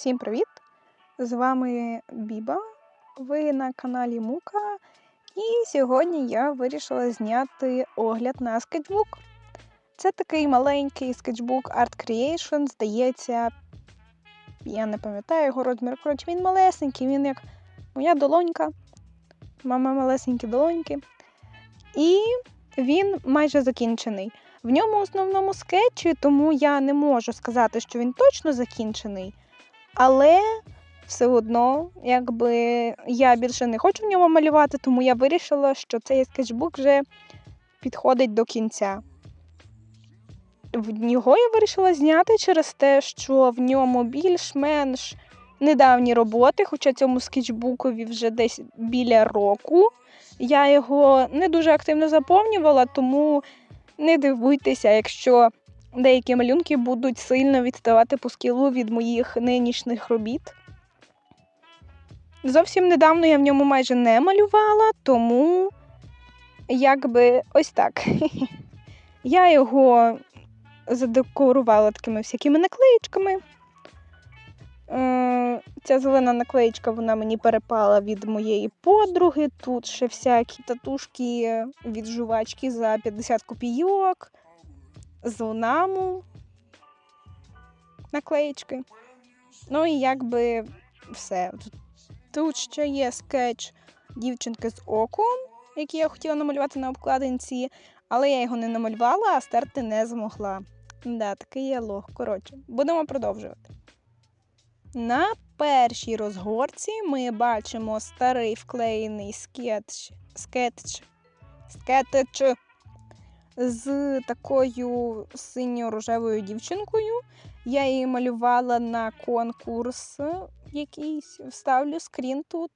Всім привіт! З вами Біба. Ви на каналі Мука. І сьогодні я вирішила зняти огляд на скетчбук. Це такий маленький скетчбук Art Creation, здається, я не пам'ятаю його розмір. Коротше, він малесенький, він як моя долонька. Мама малесенькі долоньки. І він майже закінчений. В ньому основному скетчі, тому я не можу сказати, що він точно закінчений. Але все одно, якби я більше не хочу в ньому малювати, тому я вирішила, що цей скетчбук вже підходить до кінця. В нього я вирішила зняти через те, що в ньому більш-менш недавні роботи, хоча цьому скетчбукові вже десь біля року. Я його не дуже активно заповнювала, тому не дивуйтеся, якщо деякі малюнки будуть сильно відставати по скілу від моїх нинішніх робіт. Зовсім недавно я в ньому майже не малювала, тому якби ось так. Я його задекорувала такими всякими наклеїчками. Е, Ця зелена наклеїчка вона мені перепала від моєї подруги. Тут ще всякі татушки від жувачки за 50 копійок, з лунаму наклеїчки. Ну і якби все. Тут ще є скетч дівчинки з оком, який я хотіла намалювати на обкладинці, але я його не намалювала, а стерти не змогла. Да, такий є лох. Коротше, будемо продовжувати. На першій розгорці ми бачимо старий вклеєний скетч, скетч, скетч з такою синьо-рожевою дівчинкою. Я її малювала на конкурс якийсь. Вставлю скрін тут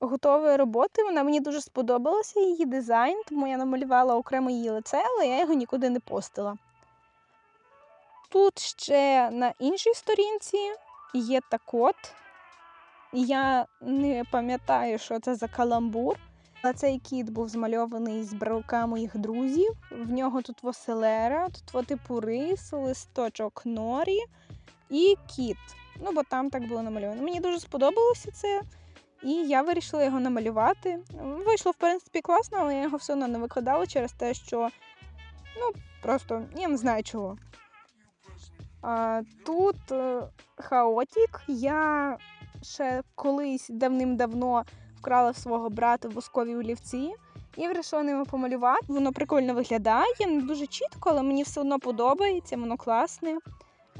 готової роботи. Вона мені дуже сподобалася, її дизайн, тому я намалювала окремо її лице, але я його нікуди не постила. Тут ще на іншій сторінці є такот. Я не пам'ятаю, що це за каламбур. Цей кіт був змальований з брелка моїх друзів. В нього тут воселера, тут типу рис, листочок норі і кіт. Ну, бо там так було намальовано. Мені дуже сподобалося це, і я вирішила його намалювати. Вийшло, в принципі, класно, але я його все одно не викладала через те, що ну, просто я не знаю чого. А, Тут е, хаотік. Я ще колись давним-давно вкрала в свого брата воскові олівці і вирішила ними помалювати. Воно прикольно виглядає, не дуже чітко, але мені все одно подобається, воно класне.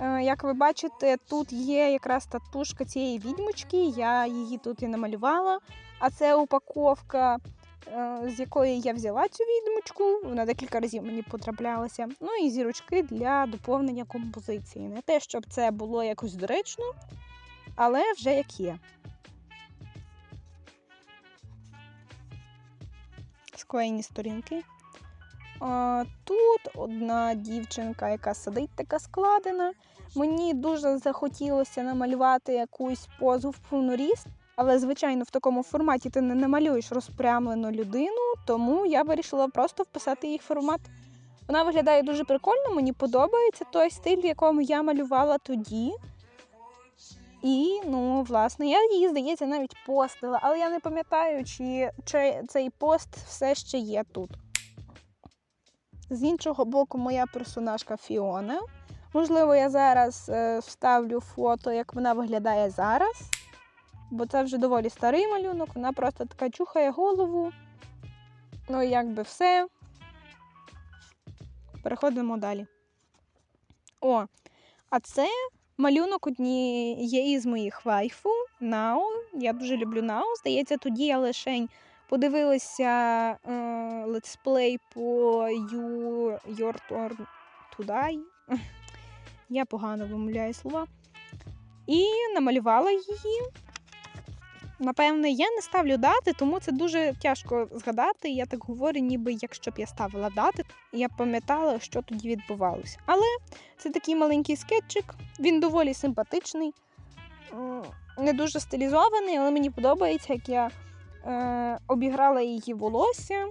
Е, як ви бачите, тут є якраз татушка цієї відьмочки, я її тут і намалювала. А це упаковка, е, з якої я взяла цю відьмочку. Вона декілька разів мені потраплялася. Ну і зірочки для доповнення композиції. Не те, щоб це було якось доречно, але вже як є. Склеєні сторінки. А, Тут одна дівчинка, яка сидить, така складена. Мені дуже захотілося намалювати якусь позу в повноріст, але, звичайно, в такому форматі ти не намалюєш розпрямлену людину, тому я вирішила просто вписати їх формат. Вона виглядає дуже прикольно, мені подобається той стиль, в якому я малювала тоді. І, ну, власне, я її, здається, навіть постила, але я не пам'ятаю, чи, чи цей пост все ще є тут. З іншого боку, моя персонажка Фіона. Можливо, я зараз е, вставлю фото, як вона виглядає зараз. Бо це вже доволі старий малюнок, вона просто така чухає голову. Ну і якби все. Переходимо далі. О, а це малюнок однієї із моїх вайфу. Нау. Я дуже люблю Нау. Здається, тоді я лишень подивилася е, летсплей по You, Your Turn to Die. Я погано вимовляю слова. І намалювала її. Напевне, я не ставлю дати, тому це дуже тяжко згадати. Я так говорю, ніби якщо б я ставила дати, я пам'ятала, що тоді відбувалося. Але це такий маленький скетчик, він доволі симпатичний, не дуже стилізований, але мені подобається, як я е, обіграла її волосся.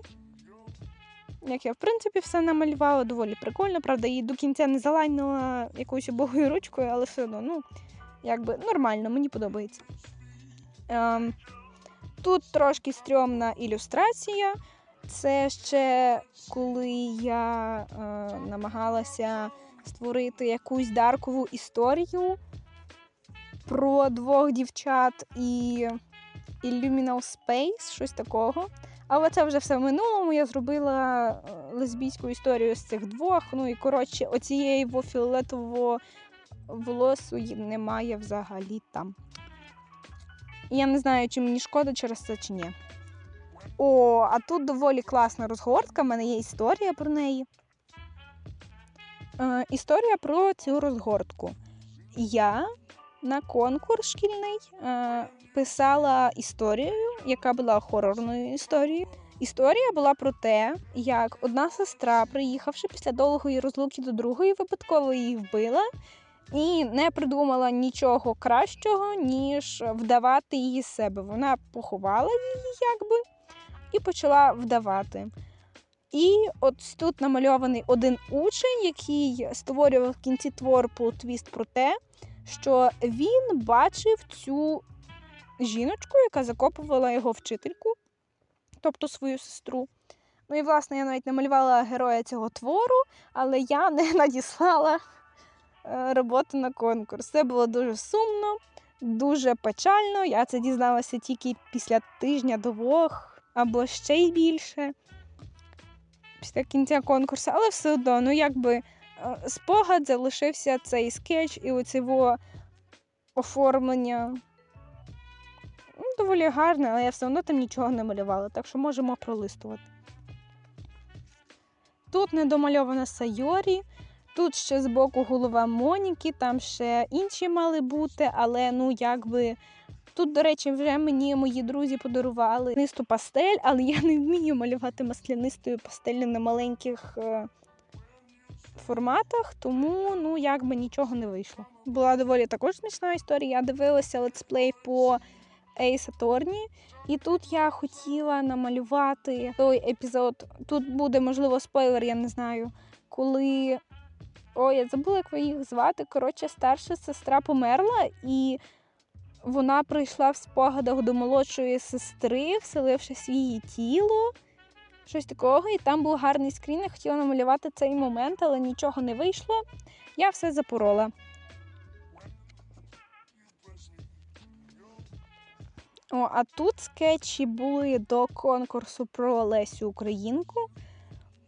Як я, в принципі, все намалювала, доволі прикольно, правда, її до кінця не залайнила якоюсь убогою ручкою, але все одно, ну, якби нормально, мені подобається. Ем, тут трошки стрьомна ілюстрація. Це ще коли я е, намагалася створити якусь даркову історію про двох дівчат і Illuminal Space, щось такого. Але це вже все в минулому. Я зробила е, лесбійську історію з цих двох. Ну і коротше, оцієї фіолетового волосу немає взагалі там. І я не знаю, чи мені шкода через це чи ні. О, а тут доволі класна розгортка, в мене є історія про неї. Е, історія про цю розгортку. Я на конкурс шкільний е, писала історію, яка була хорорною історією. Історія була про те, як одна сестра, приїхавши після довгої розлуки до другої, випадково її вбила і не придумала нічого кращого, ніж вдавати її себе. Вона поховала її, якби, і почала вдавати. І от тут намальований один учень, який створював в кінці твор плот-твіст про те, що він бачив цю жіночку, яка закопувала його вчительку, тобто свою сестру. Ну і, власне, я навіть намалювала героя цього твору, але я не надіслала роботу на конкурс. Це було дуже сумно, дуже печально. Я це дізналася тільки після тижня двох або ще й більше. Після кінця конкурсу, але все одно, ну якби е, спогад залишився цей скетч і оцього оформлення. Ну, доволі гарне, але я все одно там нічого не малювала, так що можемо пролистувати. Тут недомальована Сайорі, тут ще збоку голова Моніки, там ще інші мали бути, але ну якби. Тут, до речі, вже мені мої друзі подарували маслянисту пастель, але я не вмію малювати маслянистою пастелью на маленьких е, форматах, тому ну якби нічого не вийшло. Була доволі також смішна історія. Я дивилася летсплей по Ace Attorney, і тут я хотіла намалювати той епізод. Тут буде, можливо, спойлер, я не знаю, коли. Ой, я забула, як ви їх звати. Коротше, старша сестра померла, і вона прийшла в спогадах до молодшої сестри, вселившись в її тіло. Щось такого, і там був гарний скрін. Я хотіла намалювати цей момент, але нічого не вийшло. Я все запорола. О, а тут скетчі були до конкурсу про Лесю Українку.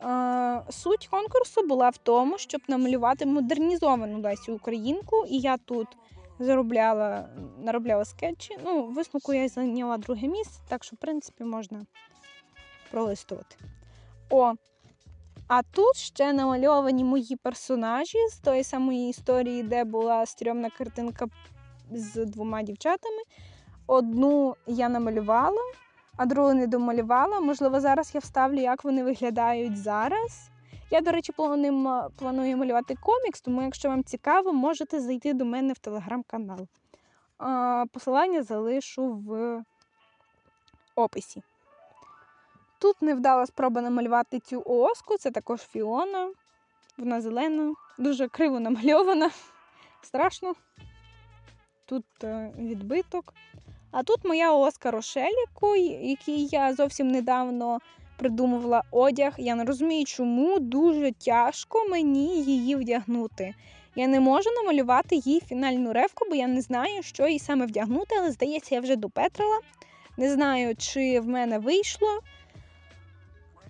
Е, суть конкурсу була в тому, щоб намалювати модернізовану Лесю Українку, і я тут заробляла, наробляла скетчі. Ну, висновку я зайняла друге місце, так що, в принципі, можна пролистувати. О, а тут ще намальовані мої персонажі з тої самої історії, де була стрьомна картинка з двома дівчатами. Одну я намалювала, а другу не домалювала. Можливо, зараз я вставлю, як вони виглядають зараз. Я, до речі, планую, малювати комікс, тому, якщо вам цікаво, можете зайти до мене в телеграм-канал. Посилання залишу в описі. Тут невдала спроба намалювати цю оску, це також Фіона. Вона зелена, дуже криво намальована. Страшно. Тут е, відбиток. А тут моя оска Рошеліку, який я зовсім недавно придумувала одяг. Я не розумію, чому дуже тяжко мені її вдягнути. Я не можу намалювати їй фінальну ревку, бо я не знаю, що їй саме вдягнути, але здається, я вже допетрила. Не знаю, чи в мене вийшло.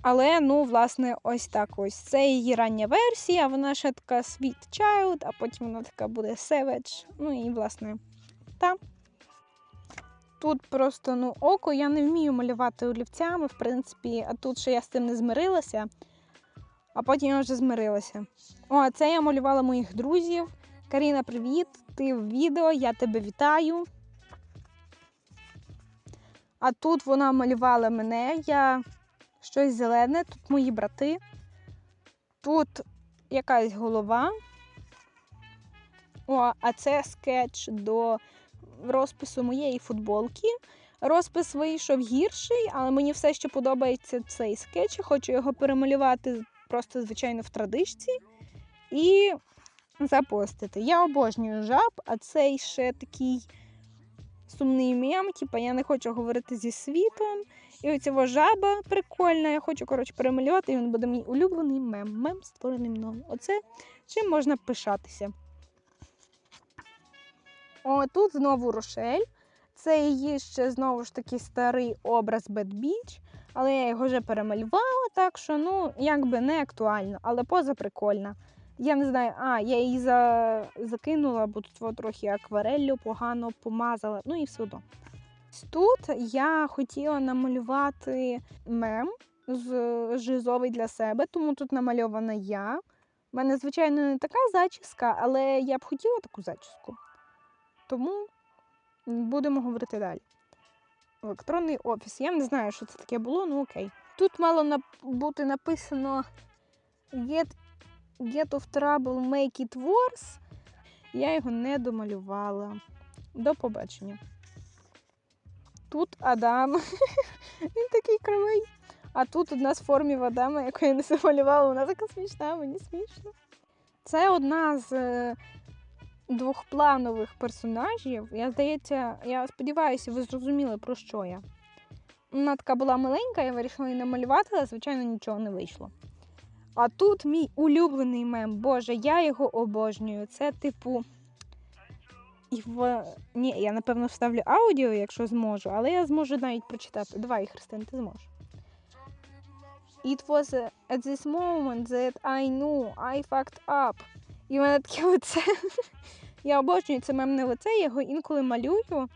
Але, ну, власне, ось так ось. Це її рання версія, вона ще така Sweet Child, а потім вона така буде Savage. Ну і, власне, та. Тут просто ну, око я не вмію малювати олівцями, в принципі, а тут ще я з цим не змирилася, а потім я вже змирилася. О, це я малювала моїх друзів. Каріна, привіт! Ти в відео, я тебе вітаю. А тут вона малювала мене, я щось зелене, тут мої брати. Тут якась голова. О, а це скетч до розпису моєї футболки. Розпис вийшов гірший, але мені все ще подобається цей скетч. Хочу його перемалювати просто, звичайно, в традичці. І запостити. Я обожнюю жаб, а цей ще такий сумний мем, типа я не хочу говорити зі світом. І оцього жаба прикольна. Я хочу, коротше, перемалювати, і він буде мій улюблений мем. Мем створений мною. Оце чим можна пишатися. О, тут знову Рошель. Це її ще знову ж таки старий образ Beach, але я його вже перемалювала, так що ну, якби не актуально, але поза прикольна. Я не знаю, а, я її за... закинула, бо трохи аквареллю погано помазала, ну і все одно. Тут я хотіла намалювати мем з жизовий для себе, тому тут намальована я. У мене, звичайно, не така зачіска, але я б хотіла таку зачіску. Тому будемо говорити далі. Електронний офіс. Я не знаю, що це таке було, ну окей. Тут мало нап- бути написано Get, get of trouble, make it worse. Я його не домалювала. До побачення. Тут Адам. Він такий кривий. А тут одна з формів Адама, яку я не замалювала, вона така смішна, мені смішно. Це одна з е, двохпланових персонажів. Я здається, я сподіваюся, ви зрозуміли, про що я. Вона така була маленька, я вирішила її намалювати, але, звичайно, нічого не вийшло. А тут мій улюблений мем. Боже, я його обожнюю. Це типу. І в... Ні, я напевно вставлю аудіо, якщо зможу, але я зможу навіть прочитати. Давай, Христин, ти зможеш. It was at this moment that I knew I fucked up. І в мене таке лице. Я обожнюю це мемне лице, я його інколи малюю,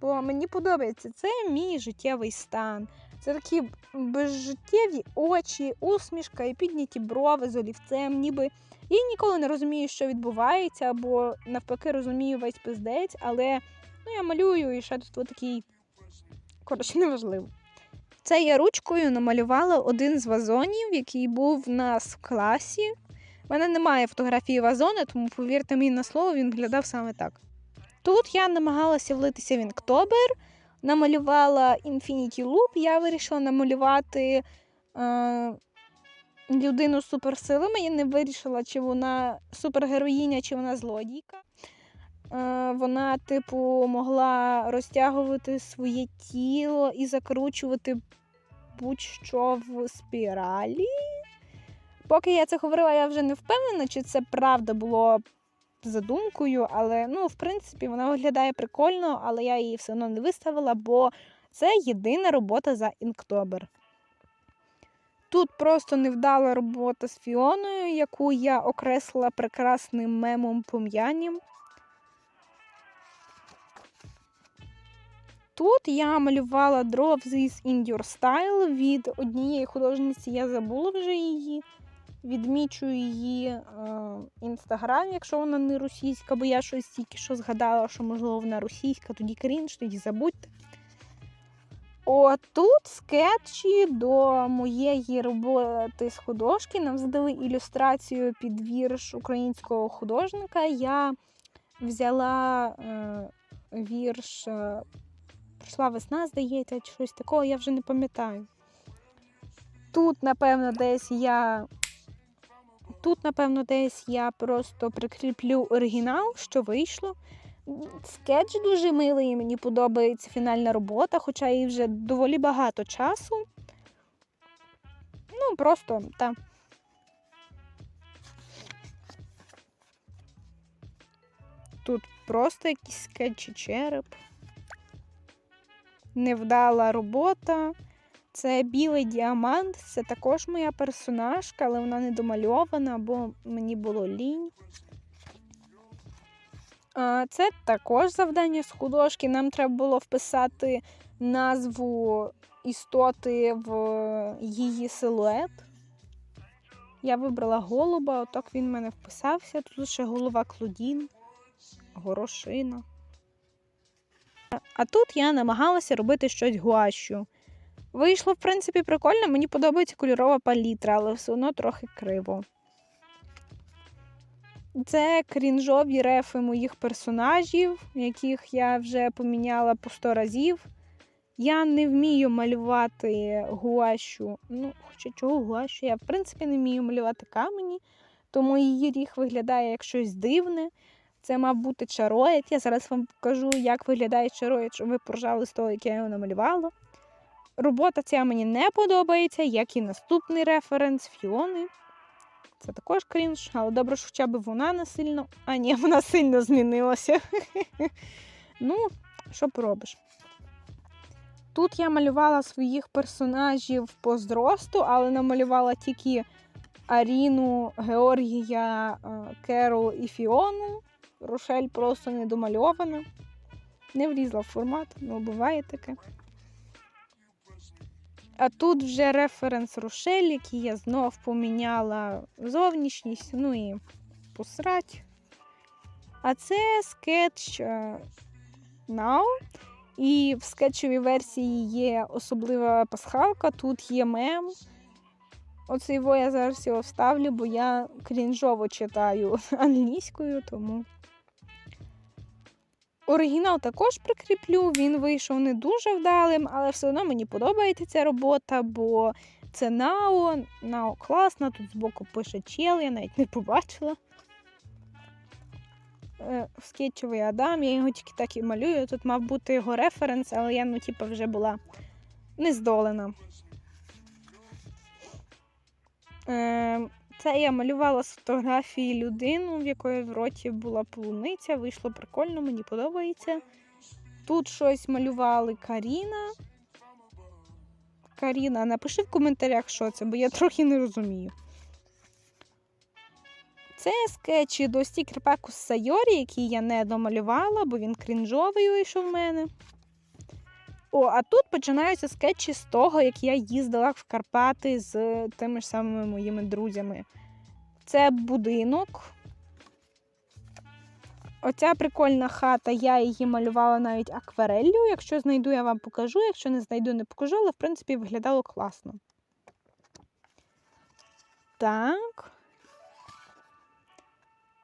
бо мені подобається. Це мій життєвий стан. Це такі безжиттєві очі, усмішка і підняті брови з олівцем, ніби я ніколи не розумію, що відбувається, або навпаки розумію весь пиздець, але ну, я малюю і ще тут такий. Коротше, неважливо. Це я ручкою намалювала один з вазонів, який був в нас в класі. У мене немає фотографії вазона, тому повірте мені на слово, він виглядав саме так. Тут я намагалася влитися в інктобер, намалювала Infinity Loop, я вирішила намалювати е, людину з суперсилами. Я не вирішила, чи вона супергероїня, чи вона злодійка. Е, вона, типу, могла розтягувати своє тіло і закручувати будь-що в спіралі. Поки я це говорила, я вже не впевнена, чи це правда було задумкою, але ну, в принципі, вона виглядає прикольно, але я її все одно не виставила, бо це єдина робота за Інктобер. Тут просто невдала робота з Фіоною, яку я окреслила прекрасним мемом пом'янім. Тут я малювала Draw This in Your Style від однієї художниці, я забула вже її. Відмічу її е, інстаграм, якщо вона не російська, бо я щось тільки що згадала, що можливо вона російська, тоді крінж, тоді забудьте. О, тут скетчі до моєї роботи з художки. Нам задали ілюстрацію під вірш українського художника. Я взяла е, вірш е, Прийшла весна, здається, чи щось такого, я вже не пам'ятаю. Тут, напевно, десь я. Тут, напевно, десь я просто прикріплю оригінал, що вийшло. Скетч дуже милий, мені подобається фінальна робота, хоча їй вже доволі багато часу. Ну, просто так. Тут просто якийсь скетч і череп. Невдала робота. Це білий діамант, це також моя персонажка, але вона не домальована, бо мені було лінь. Це також завдання з художки. Нам треба було вписати назву істоти в її силует. Я вибрала голуба, отак він в мене вписався. Тут ще голова Клодін, горошина. А тут я намагалася робити щось гуащу. Вийшло, в принципі, прикольно, мені подобається кольорова палітра, але все одно трохи криво. Це крінжові рефи моїх персонажів, яких я вже поміняла по 100 разів. Я не вмію малювати гуащу. Ну, хоча чого гуащу, я в принципі не вмію малювати камені. тому її ріг виглядає як щось дивне. Це мав бути чароїд. Я зараз вам покажу, як виглядає чароїд, щоб ви поржали з того, як я його намалювала. Робота ця мені не подобається, як і наступний референс Фіони. Це також крінж, але добре, що хоча б вона не сильно. А ні, вона сильно змінилася. Ну, що поробиш? Тут я малювала своїх персонажів по зросту, але намалювала тільки Аріну, Георгія, е, Керол і Фіону. Рошель просто не домальована. Не влізла в формат, ну буває таке. А тут вже референс Рошель, який я знов поміняла зовнішність, ну і посрать. А це скетч е, Now. І в скетчовій версії є особлива пасхалка, тут є мем. Оце його я зараз його вставлю, бо я крінжово читаю англійською, тому. Оригінал також прикріплю, він вийшов не дуже вдалим, але все одно мені подобається ця робота, бо це Нао, Нао класна, тут збоку пише чел, я навіть не побачила. Е, Скетчевий Адам, я його тільки так і малюю. Тут мав бути його референс, але я ну, типу, вже була не здолена. Е, Це я малювала з фотографії людину, в якої в роті була полуниця. Вийшло прикольно, мені подобається. Тут щось малювали Каріна. Каріна, напиши в коментарях, що це, бо я трохи не розумію. Це скетчі до стікерпаку з Сайорі, який я не домалювала, бо він крінжовий вийшов в мене. О, а тут починаються скетчі з того, як я їздила в Карпати з тими ж самими моїми друзями. Це будинок. Оця прикольна хата, я її малювала навіть аквареллю. Якщо знайду, я вам покажу. Якщо не знайду, не покажу, але в принципі виглядало класно. Так.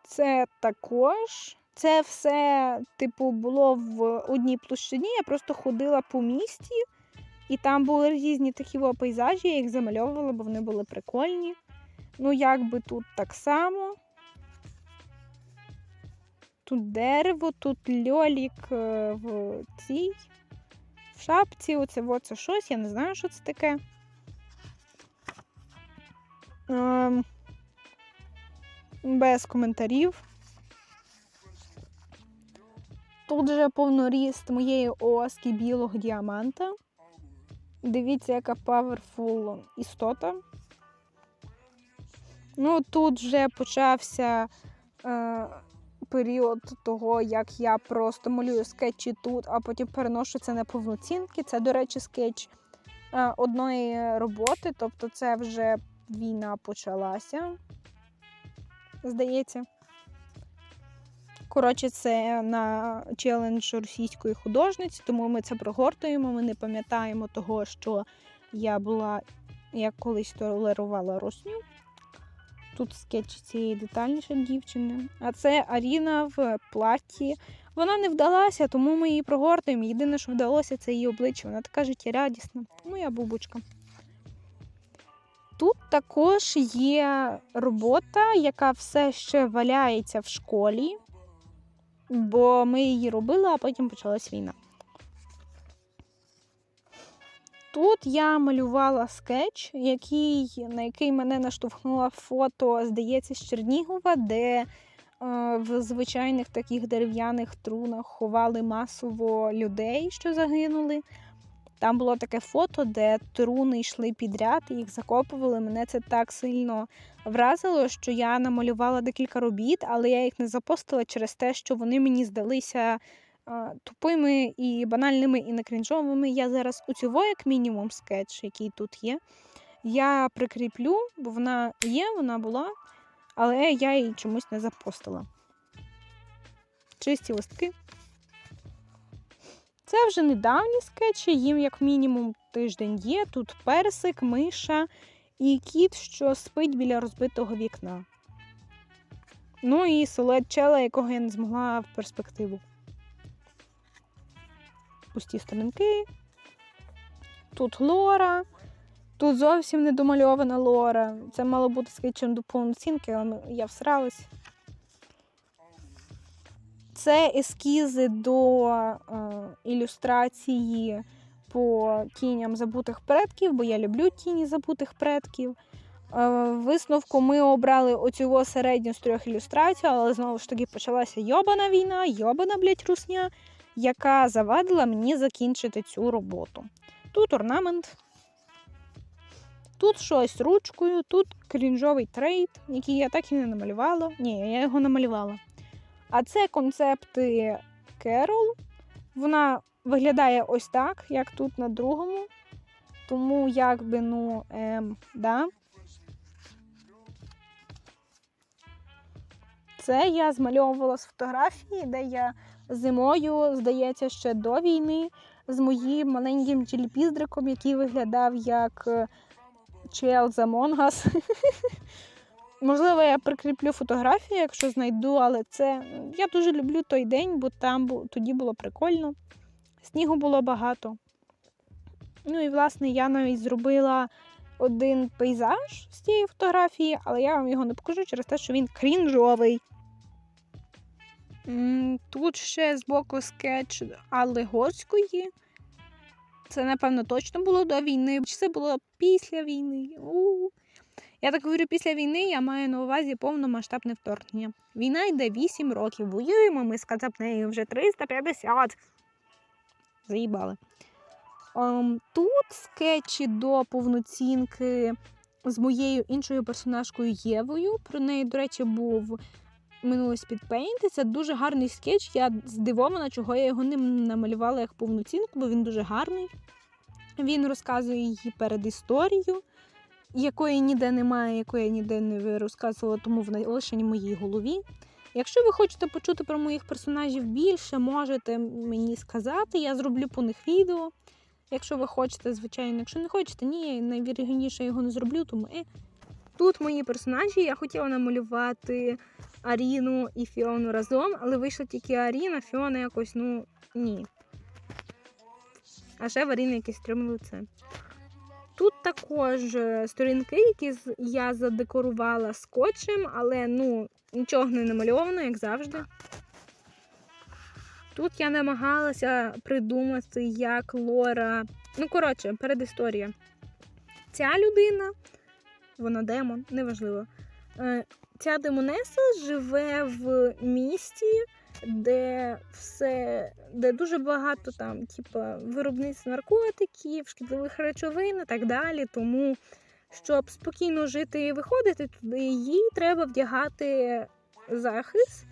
Це також. Це все, типу, було в одній площині. Я просто ходила по місті, і там були різні такі пейзажі, я їх замальовувала, бо вони були прикольні. Ну, якби тут так само. Тут дерево, тут льолік е, в цій в шапці. Оце оце щось, я не знаю, що це таке. Ем, без коментарів. Тут же повноріст моєї оски білого діаманта. Дивіться, яка powerful істота. Ну, тут вже почався е, період того, як я просто малюю скетчі тут, а потім переношу це на повноцінки. Це, до речі, скетч е, одної роботи, тобто це вже війна почалася. Здається. Коротше, це на челендж російської художниці, тому ми це прогортуємо. Ми не пам'ятаємо того, що я була, я колись толерувала росню. Тут скетч цієї детальніше дівчини. А це Аріна в платі. Вона не вдалася, тому ми її прогортуємо. Єдине, що вдалося, це її обличчя. Вона така життєрадісна. Ну, я бубочка. Тут також є робота, яка все ще валяється в школі, бо ми її робили, а потім почалась війна. Тут я малювала скетч, який, на який мене наштовхнула фото, здається, з Чернігова, де е, в звичайних таких дерев'яних трунах ховали масово людей, що загинули. Там було таке фото, де труни йшли підряд, їх закопували. Мене це так сильно вразило, що я намалювала декілька робіт, але я їх не запостила через те, що вони мені здалися тупими і банальними, і некрінжовими. Я зараз у цього, як мінімум, скетч, який тут є. Я прикріплю, бо вона є, вона була, але я її чомусь не запостила. Чисті листки. Це вже недавні скетчі, їм як мінімум тиждень є. Тут персик, миша і кіт, що спить біля розбитого вікна. Ну і силует чела, якого я не змогла в перспективу. Пусті сторінки. Тут Лора. Тут зовсім не домальована лора. Це мало бути скетчем до повноцінки, але я всралась. Це ескізи до е, ілюстрації по тіням забутих предків, бо я люблю тіні забутих предків. Е, висновку ми обрали оцю середню з трьох ілюстрацій, але знову ж таки почалася йобана війна, йобана, блядь, русня, яка завадила мені закінчити цю роботу. Тут орнамент, тут щось ручкою, тут крінжовий трейд, який я так і не намалювала. Ні, я його намалювала. А це концепти Керол. Вона виглядає ось так, як тут на другому. Тому якби, ну, ем, да. Це я змальовувала з фотографії, де я зимою, здається, ще до війни з моїм маленьким челіпіздриком, який виглядав як е, Можливо, я прикріплю фотографію, якщо знайду, але це я дуже люблю той день, бо там бу- тоді було прикольно. Снігу було багато. Ну і власне я навіть зробила один пейзаж з цієї фотографії, але я вам його не покажу через те, що він крінжовий. Тут ще з боку скетч Алли Горської. Це, напевно, точно було до війни. Чи це було після війни? у Я так говорю, після війни я маю на увазі повномасштабне вторгнення. Війна йде 8 років. Воюємо ми з Кацапнею вже 350. Заїбали. Ем, тут скетчі до повноцінки з моєю іншою персонажкою Євою. Про неї, до речі, був минулий спідпейнт. Це дуже гарний скетч. Я здивована, чого я його не намалювала як повноцінку, бо він дуже гарний. Він розказує її передісторію, якої ніде немає, якої я ніде не розказувала, тому вона лише в моїй голові. Якщо ви хочете почути про моїх персонажів більше, можете мені сказати, я зроблю по них відео. Якщо ви хочете, звичайно, якщо не хочете, ні, найвірогідніше його не зроблю, тому е. Тут мої персонажі. Я хотіла намалювати Аріну і Фіону разом, але вийшла тільки Аріна, Фіона якось, ну, ні. А ще в Аріни якесь стрьомне лице. Тут також е, сторінки, які я задекорувала скотчем, але ну, нічого не намальовано, як завжди. Тут я намагалася придумати, як Лора. Ну, коротше, передісторія. Ця людина, вона демон, неважливо. Е, Ця демонеса живе в місті, де все, де дуже багато там, типа, виробництв наркотиків, шкідливих речовин і так далі. Тому, щоб спокійно жити і виходити туди, їй треба вдягати захист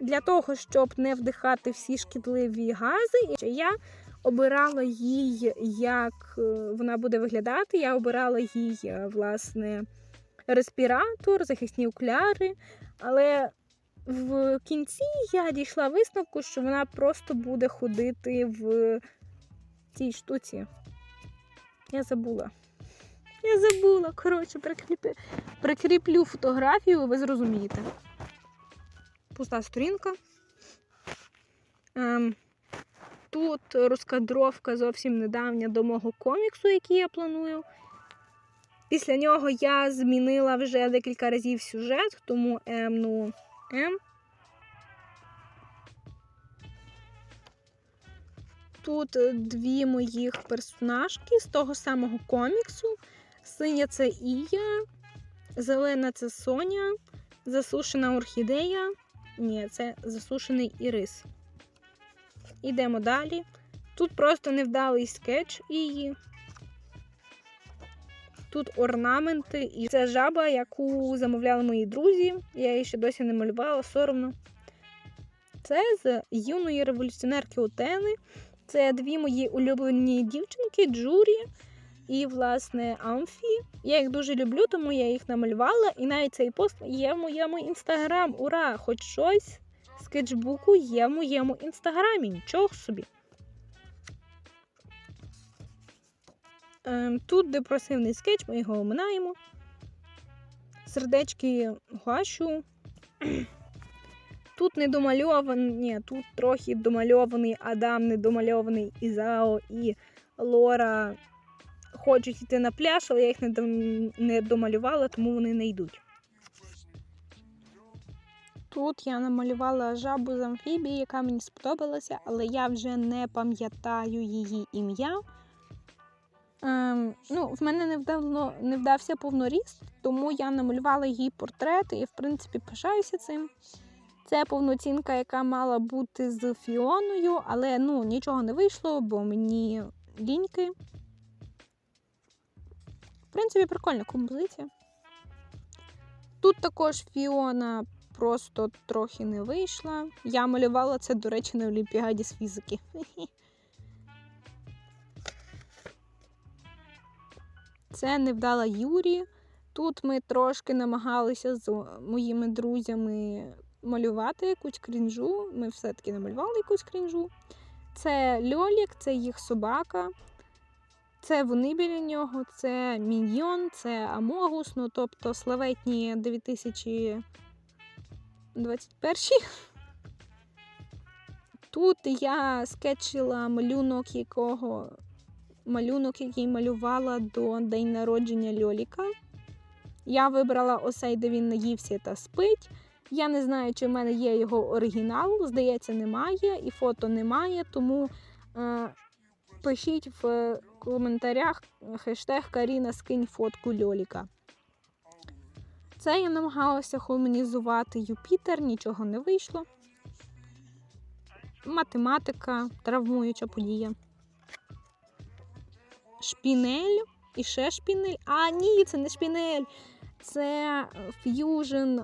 для того, щоб не вдихати всі шкідливі гази. І я обирала їй, як е, вона буде виглядати. Я обирала їй, е, власне, респіратор, захисні окуляри. Але в кінці я дійшла висновку, що вона просто буде ходити в цій штуці. Я забула. Я забула. Коротше, прикріпи... прикріплю фотографію, ви зрозумієте. Пуста сторінка. Ем, тут розкадровка зовсім недавня до мого коміксу, який я планую. Після нього я змінила вже декілька разів сюжет, тому М, ну, М. Тут дві моїх персонажки з того самого коміксу. Синя це Ія, зелена це Соня, засушена орхідея. Ні, це засушений ірис. Ідемо далі. Тут просто невдалий скетч її. Тут орнаменти, і це жаба, яку замовляли мої друзі. Я її ще досі не малювала, соромно. Це з юної революціонерки Утени. Це дві мої улюблені дівчинки Джурі і, власне, Амфі. Я їх дуже люблю, тому я їх намалювала. І навіть цей пост є в моєму інстаграм. Ура! Хоч щось з скетчбуку є в моєму інстаграмі. Нічого собі. Тут депресивний скетч, ми його оминаємо. Сердечки гуашу. Тут не домальований, ні, тут трохи домальований Адам, не домальований Ізао і Лора хочуть йти на пляж, але я їх не домалювала, тому вони не йдуть. Тут я намалювала жабу з амфібії, яка мені сподобалася, але я вже не пам'ятаю її ім'я. Ем, ну, в мене не, вдало, не вдався повноріст, тому я намалювала її портрет і, в принципі, пишаюся цим. Це повноцінка, яка мала бути з Фіоною, але ну, нічого не вийшло, бо мені ліньки. В принципі, прикольна композиція. Тут також Фіона просто трохи не вийшла. Я малювала це, до речі, на Олімпіаді з фізики. Це невдала Юрі. Тут ми трошки намагалися з моїми друзями малювати якусь крінжу. Ми все-таки намалювали якусь крінжу. Це Льолік, це їх собака. Це вони біля нього, це Міньйон, це Амогус, ну тобто славетні 2021. Тут я скетчила малюнок, якого малюнок, який малювала до день народження Льоліка. Я вибрала осей, де він наївся та спить. Я не знаю, чи в мене є його оригінал. Здається, немає, і фото немає, тому е, пишіть в коментарях хештег Каріна скинь фотку Льоліка. Це я намагалася хуманізувати Юпітер, нічого не вийшло. Математика, травмуюча подія. Шпінель і ще шпінель. А, ні, це не шпінель. Це ф'южн.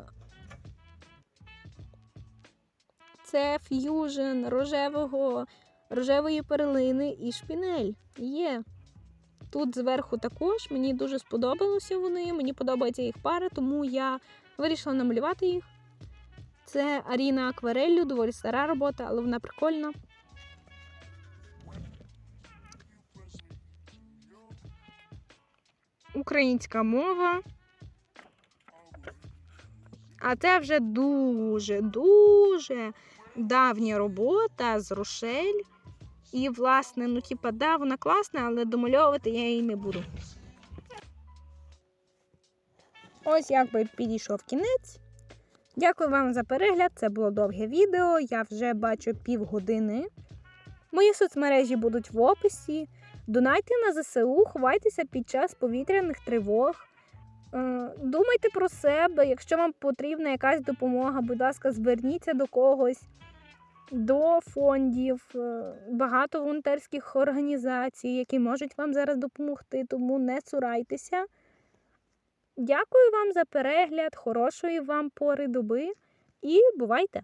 Це ф'южн рожевого, рожевої перлини і шпінель. Є. Тут зверху також. Мені дуже сподобалося вони. Мені подобається їх пара, тому я вирішила намалювати їх. Це Аріна аквареллю, доволі стара робота, але вона прикольна. Українська мова. А це вже дуже, дуже давня робота з Рошель. І, власне, ну, типа, да, вона класна, але домальовувати я її не буду. Ось якби підійшов кінець. Дякую вам за перегляд. Це було довге відео. Я вже бачу півгодини. Мої соцмережі будуть в описі. Донайте на ЗСУ, ховайтеся під час повітряних тривог. Е, Думайте про себе. Якщо вам потрібна якась допомога, будь ласка, зверніться до когось, до фондів, е, багато волонтерських організацій, які можуть вам зараз допомогти, тому не цурайтеся. Дякую вам за перегляд, хорошої вам пори доби і бувайте!